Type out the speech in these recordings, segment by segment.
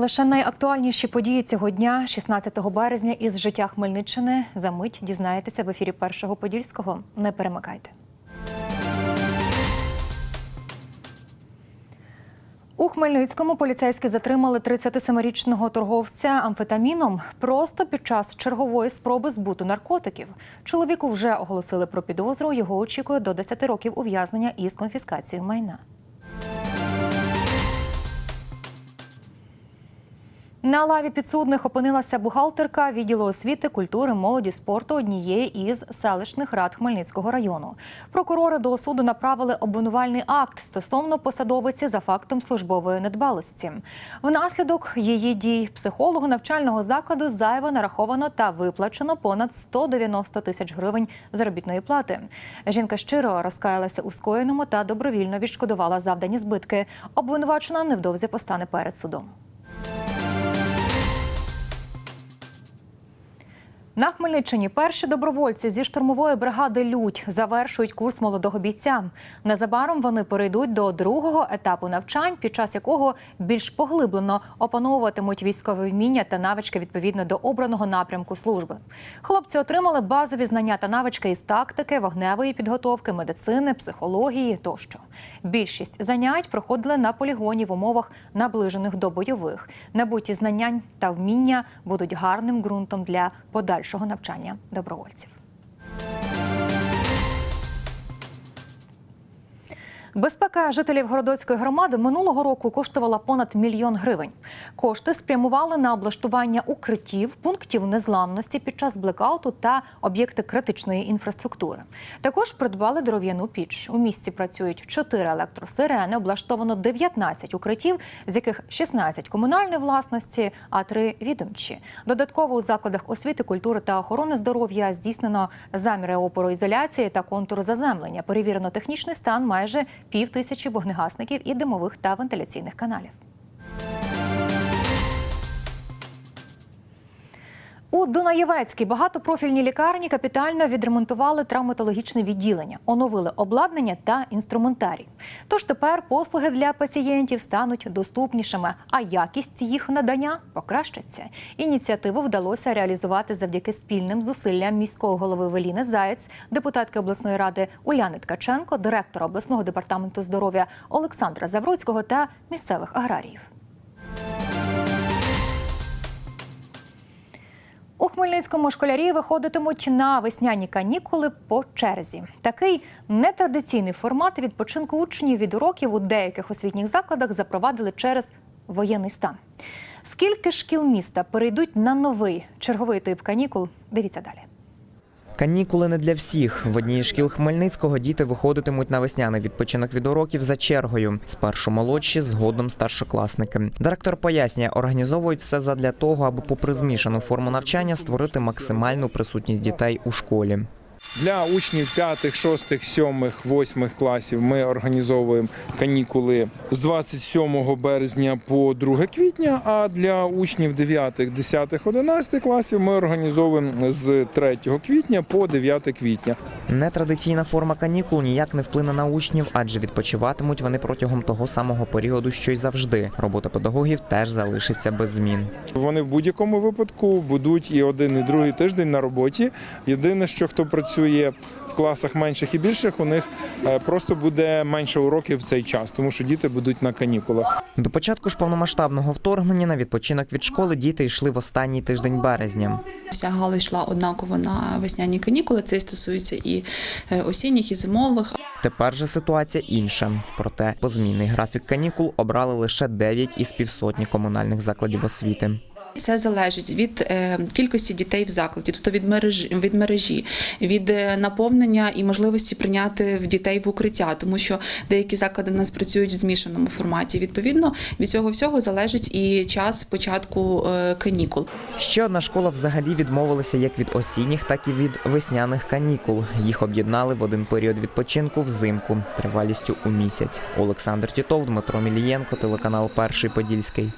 лише найактуальніші події цього дня, 16 березня, із життя Хмельниччини. За мить дізнаєтеся в ефірі першого подільського. Не перемикайте. У Хмельницькому поліцейські затримали 37-річного торговця амфетаміном просто під час чергової спроби збуту наркотиків. Чоловіку вже оголосили про підозру. Його очікує до 10 років ув'язнення із конфіскацією майна. На лаві підсудних опинилася бухгалтерка відділу освіти, культури, молоді, спорту однієї із селищних рад Хмельницького району. Прокурори до суду направили обвинувальний акт стосовно посадовиці за фактом службової недбалості. Внаслідок її дій психологу навчального закладу зайво нараховано та виплачено понад 190 тисяч гривень заробітної плати. Жінка щиро розкаялася у скоєному та добровільно відшкодувала завдані збитки. Обвинувачена невдовзі постане перед судом. На Хмельниччині перші добровольці зі штурмової бригади Людь завершують курс молодого бійця. Незабаром вони перейдуть до другого етапу навчань, під час якого більш поглиблено опановуватимуть військові вміння та навички відповідно до обраного напрямку служби. Хлопці отримали базові знання та навички із тактики, вогневої підготовки, медицини, психології тощо. Більшість занять проходили на полігоні в умовах наближених до бойових. Набуті знання та вміння будуть гарним ґрунтом для подальшого навчання добровольців. Безпека жителів городоцької громади минулого року коштувала понад мільйон гривень. Кошти спрямували на облаштування укриттів, пунктів незламності під час блекауту та об'єкти критичної інфраструктури. Також придбали дерев'яну піч. У місті працюють 4 електросирени, облаштовано 19 укриттів, з яких 16 комунальної власності, а 3 відомчі. Додатково у закладах освіти, культури та охорони здоров'я здійснено заміри опороізоляції та контуру заземлення. Перевірено технічний стан майже пів тисячі вогнегасників і димових та вентиляційних каналів. У Дунаєвецькій багатопрофільній лікарні капітально відремонтували травматологічне відділення, оновили обладнання та інструментарій. Тож тепер послуги для пацієнтів стануть доступнішими, а якість їх надання покращиться. Ініціативу вдалося реалізувати завдяки спільним зусиллям міського голови Веліни Заєць, депутатки обласної ради Уляни Ткаченко, директора обласного департаменту здоров'я Олександра Завроцького та місцевих аграріїв. Хмельницькому школярі виходитимуть на весняні канікули по черзі. Такий нетрадиційний формат відпочинку учнів від уроків у деяких освітніх закладах запровадили через воєнний стан. Скільки шкіл міста перейдуть на новий черговий тип канікул? Дивіться далі. Канікули не для всіх. В одній шкіл Хмельницького діти виходитимуть на весняний відпочинок від уроків за чергою. Спершу молодші, згодом старшокласники. Директор пояснює, організовують все задля того, аби, попри змішану форму навчання, створити максимальну присутність дітей у школі. Для учнів 5, 6, 7, 8 класів ми організовуємо канікули з 27 березня по 2 квітня, а для учнів 9, 10, 11 класів ми організовуємо з 3 квітня по 9 квітня. Нетрадиційна форма канікул ніяк не вплине на учнів, адже відпочиватимуть вони протягом того самого періоду, що й завжди. Робота педагогів теж залишиться без змін. Вони в будь-якому випадку будуть і один, і другий тиждень на роботі. Єдине, що хто працює в класах менших і більших, у них е, просто буде менше уроків в цей час, тому що діти будуть на канікулах. До початку ж повномасштабного вторгнення на відпочинок від школи діти йшли в останній тиждень березня. Вся галузь йшла однаково на весняні канікули. Це стосується і е, осінніх, і зимових. Тепер же ситуація інша. Проте позмінний графік канікул обрали лише 9 із півсотні комунальних закладів освіти. Це залежить від е, кількості дітей в закладі, тобто від мережі, від мережі, від е, наповнення і можливості прийняти в дітей в укриття, тому що деякі заклади в нас працюють в змішаному форматі. Відповідно, від цього всього залежить і час початку е, канікул. Ще одна школа взагалі відмовилася як від осінніх, так і від весняних канікул. Їх об'єднали в один період відпочинку взимку тривалістю у місяць. Олександр Тітов, Дмитро Мілієнко, телеканал Перший Подільський.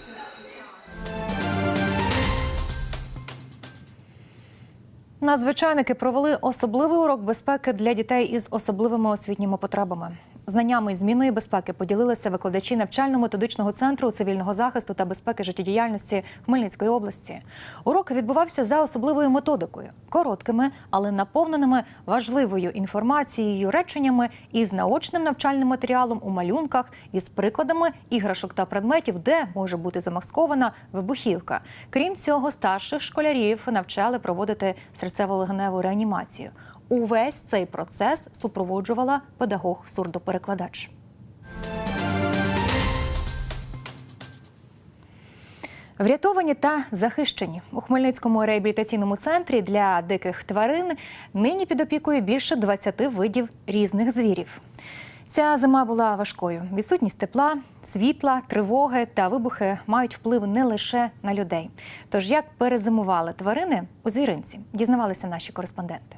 Надзвичайники провели особливий урок безпеки для дітей із особливими освітніми потребами. Знаннями і зміною безпеки поділилися викладачі навчально-методичного центру цивільного захисту та безпеки життєдіяльності Хмельницької області. Урок відбувався за особливою методикою, короткими, але наповненими важливою інформацією, реченнями із наочним навчальним матеріалом у малюнках, із прикладами іграшок та предметів, де може бути замаскована вибухівка. Крім цього, старших школярів навчали проводити серцево-легеневу реанімацію. Увесь цей процес супроводжувала педагог-сурдоперекладач. Врятовані та захищені у Хмельницькому реабілітаційному центрі для диких тварин нині під опікою більше 20 видів різних звірів. Ця зима була важкою. Відсутність тепла, світла, тривоги та вибухи мають вплив не лише на людей. Тож як перезимували тварини у звіринці, дізнавалися наші кореспонденти.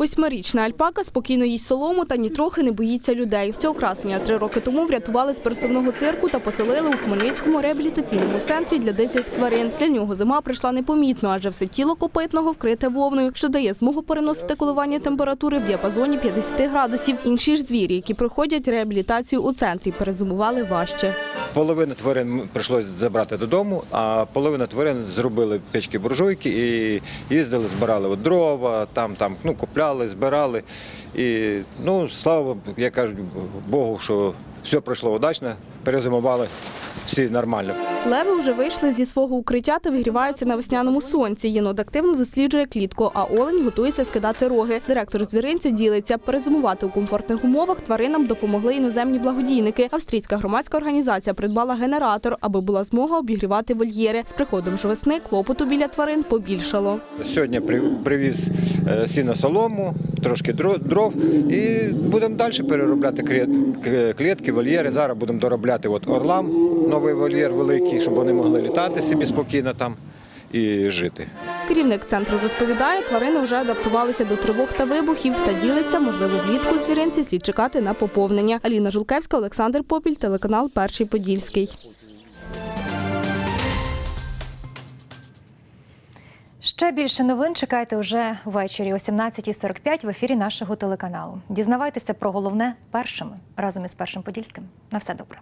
Восьмирічна альпака спокійно їсть солому та нітрохи не боїться людей. Цього красення три роки тому врятували з пересувного цирку та поселили у Хмельницькому реабілітаційному центрі для диких тварин. Для нього зима прийшла непомітно, адже все тіло копитного вкрите вовною, що дає змогу переносити коливання температури в діапазоні 50 градусів. Інші ж звірі, які проходять реабілітацію у центрі, перезимували важче. Половину тварин прийшлося забрати додому, а половину тварин зробили печки буржуйки і їздили, збирали дрова, там, там, ну, купляли, збирали. І, ну, слава, я кажу Богу, що все пройшло удачно, перезимували всі нормально. Леви вже вийшли зі свого укриття та вигріваються на весняному сонці. Єнот активно досліджує клітку, а олень готується скидати роги. Директор звіринця ділиться. Перезимувати у комфортних умовах тваринам допомогли іноземні благодійники. Австрійська громадська організація придбала генератор, аби була змога обігрівати вольєри. З приходом ж весни клопоту біля тварин побільшало. Сьогодні при- привіз е, сіно солому, трошки дро- дров і будемо далі переробляти клітки, вольєри. Зараз будемо доробляти от орлам, новий вольєр великий, щоб вони могли літати собі спокійно там і жити. Керівник центру розповідає, тварини вже адаптувалися до тривог та вибухів та ділиться, можливо, влітку звіринці слід чекати на поповнення. Аліна Жулкевська, Олександр Попіль, телеканал Перший Подільський. Ще більше новин чекайте вже ввечері о 17.45 в ефірі нашого телеканалу. Дізнавайтеся про головне першими разом із першим подільським. На все добре.